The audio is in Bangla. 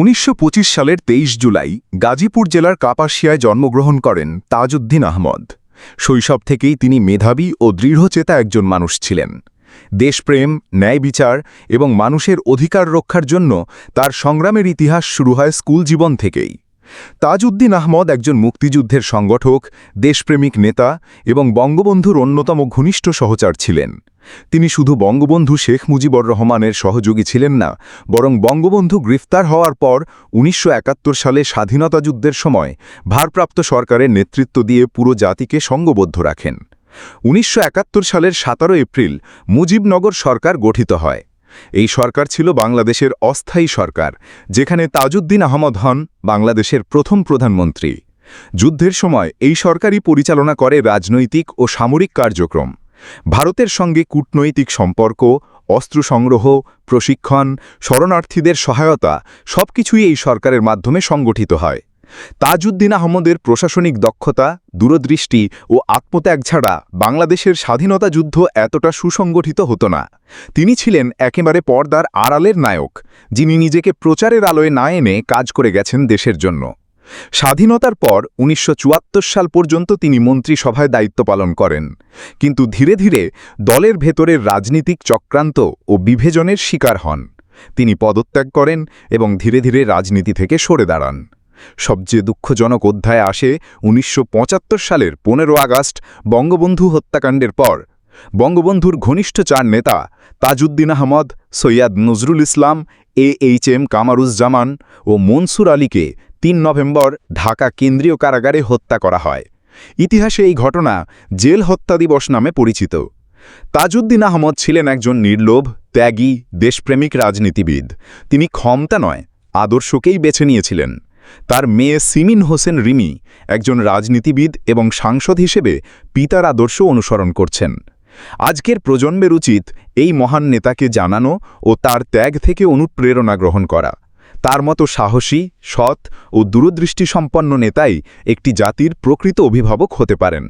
উনিশশো পঁচিশ সালের তেইশ জুলাই গাজীপুর জেলার কাপাসিয়ায় জন্মগ্রহণ করেন তাজউদ্দিন আহমদ। শৈশব থেকেই তিনি মেধাবী ও দৃঢ়চেতা একজন মানুষ ছিলেন। দেশপ্রেম ন্যায় বিচার এবং মানুষের অধিকার রক্ষার জন্য তার সংগ্রামের ইতিহাস শুরু হয় স্কুল জীবন থেকেই। তাজউদ্দিন আহমদ একজন মুক্তিযুদ্ধের সংগঠক, দেশপ্রেমিক নেতা এবং বঙ্গবন্ধুর অন্যতম ঘনিষ্ঠ সহচার ছিলেন। তিনি শুধু বঙ্গবন্ধু শেখ মুজিবর রহমানের সহযোগী ছিলেন না, বরং বঙ্গবন্ধু গ্রেফতার হওয়ার পর উনিশশো একাত্তর সালে স্বাধীনতা যুদ্ধের সময় ভারপ্রাপ্ত সরকারের নেতৃত্ব দিয়ে পুরো জাতিকে সঙ্গবদ্ধ রাখেন। উনিশশো একাত্তর সালের সতেরো এপ্রিল মুজিবনগর সরকার গঠিত হয়। এই সরকার ছিল বাংলাদেশের অস্থায়ী সরকার, যেখানে তাজউদ্দিন আহমদ হন বাংলাদেশের প্রথম প্রধানমন্ত্রী। যুদ্ধের সময় এই সরকারই পরিচালনা করে রাজনৈতিক ও সামরিক কার্যক্রম। ভারতের সঙ্গে কূটনৈতিক সম্পর্ক, অস্ত্র সংগ্রহ, প্রশিক্ষণ, শরণার্থীদের সহায়তা সবকিছুই এই সরকারের মাধ্যমে সংগঠিত হয়। তাজউদ্দিন আহমদের প্রশাসনিক দক্ষতা, দূরদৃষ্টি ও আত্মত্যাগ ছাড়া বাংলাদেশের স্বাধীনতা যুদ্ধ এতটা সুসংগঠিত হতো না। তিনি ছিলেন একেবারে পর্দার আড়ালের নায়ক, যিনি নিজেকে প্রচারের আলোয় না এনে কাজ করে গেছেন দেশের জন্য। স্বাধীনতার পর উনিশশো চুয়াত্তর সাল পর্যন্ত তিনি মন্ত্রিসভায় দায়িত্ব পালন করেন। কিন্তু ধীরে ধীরে দলের ভেতরের রাজনীতিক চক্রান্ত ও বিভেজনের শিকার হন। তিনি পদত্যাগ করেন এবং ধীরে ধীরে রাজনীতি থেকে সরে দাঁড়ান। সবচেয়ে দুঃখজনক অধ্যায় আসে উনিশশো পঁচাত্তর সালের পনেরো আগস্ট বঙ্গবন্ধু হত্যাকাণ্ডের পর। বঙ্গবন্ধুর ঘনিষ্ঠ চার নেতা Tajuddin Ahmad, Syed Nazrul Islam A H M Kamaruzzaman ও মনসুর আলীকে তিন নভেম্বর ঢাকা কেন্দ্রীয় কারাগারে হত্যা করা হয়। ইতিহাসে এই ঘটনা জেল হত্যা দিবস নামে পরিচিত। তাজউদ্দিন আহমদ ছিলেন একজন নির্লোভ, ত্যাগী, দেশপ্রেমিক রাজনীতিবিদ। তিনি ক্ষমতা নয়, আদর্শকেই বেছে নিয়েছিলেন। তার মেয়ে সিমিন হোসেন রিমি একজন রাজনীতিবিদ এবং সাংসদ হিসেবে পিতার আদর্শ অনুসরণ করছেন। আজকের প্রজন্মের উচিত এই মহান নেতাকে জানানো ও তার ত্যাগ থেকে অনুপ্রেরণা গ্রহণ করা। তার মতো সাহসী, সৎ ও দূরদৃষ্টিসম্পন্ন নেতাই একটি জাতির প্রকৃত অভিভাবক হতে পারেন।